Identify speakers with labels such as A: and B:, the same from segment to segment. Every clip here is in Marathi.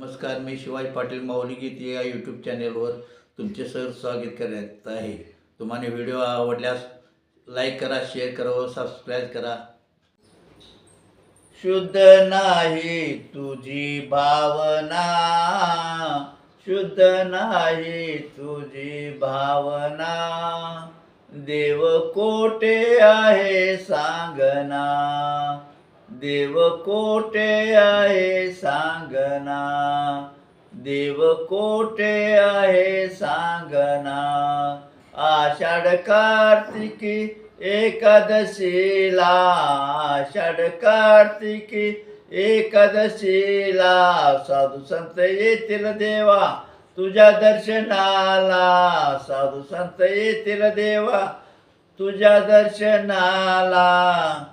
A: नमस्कार मी शिवाजी पाटील माऊली गीत या यूट्यूब चॅनेलवर तुमचे सर स्वागत करत आहे. तुम्हाला व्हिडिओ आवडल्यास लाईक करा शेअर करा व सबस्क्राईब करा. शुद्ध नाही तुझी भावना शुद्ध नाही तुझी भावना. देव कोठे आहे सांगना? देव कोठे आहे सांगना. देव कोठे आहे सांगना. आषाढ कार्तिकी एकादशीला. आषाढ कार्तिकी एकादशीला. साधू संत येतील देवा तुझ्या दर्शनाला. साधू संत येतील देवा तुझ्या दर्शनाला.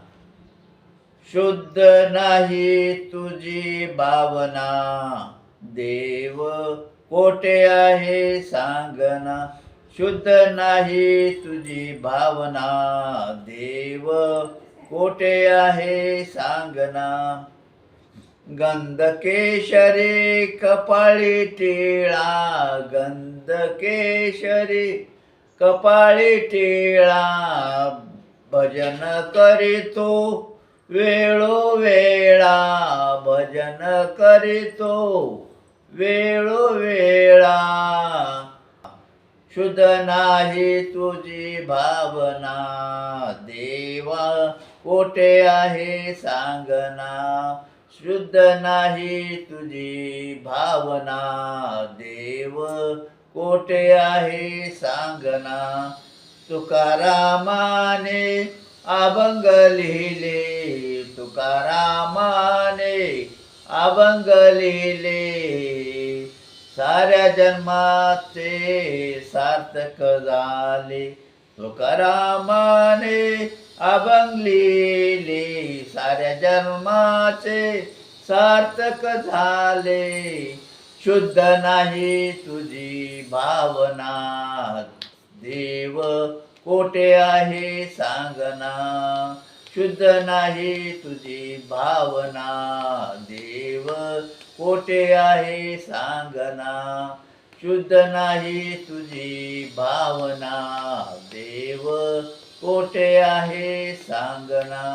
A: शुद्ध नाही तुझी भावना. देव कोठे आहे सांगना. शुद्ध नाही तुझी भावना. देव कोठे आहे सांगना. गंध केशरी कपाळी टिळा. गंध केशरी कपाळी टिळा. भजन करीतो. वेळोवेळा भजन करीतो. वेळोवेळा शुद्ध नाही तुझी भावना. देवा कोठे आहे सांगना. शुद्ध नाही तुझी भावना. देव कोठे आहे सांगना. तुकारामाने अभंग लिहिले तुकारामाने अभंग लिहिले साऱ्या जन्माचे सार्थक झाले. तुकारामाने अभंग लिहिले साऱ्या जन्माचे सार्थक झाले. शुद्ध नाही तुझी भावना देव कोठे आहे सांगना शुद्ध नाही तुझी भावना. देव कोठे आहे सांगना शुद्ध नाही तुझी भावना. देव कोठे आहे सांगना.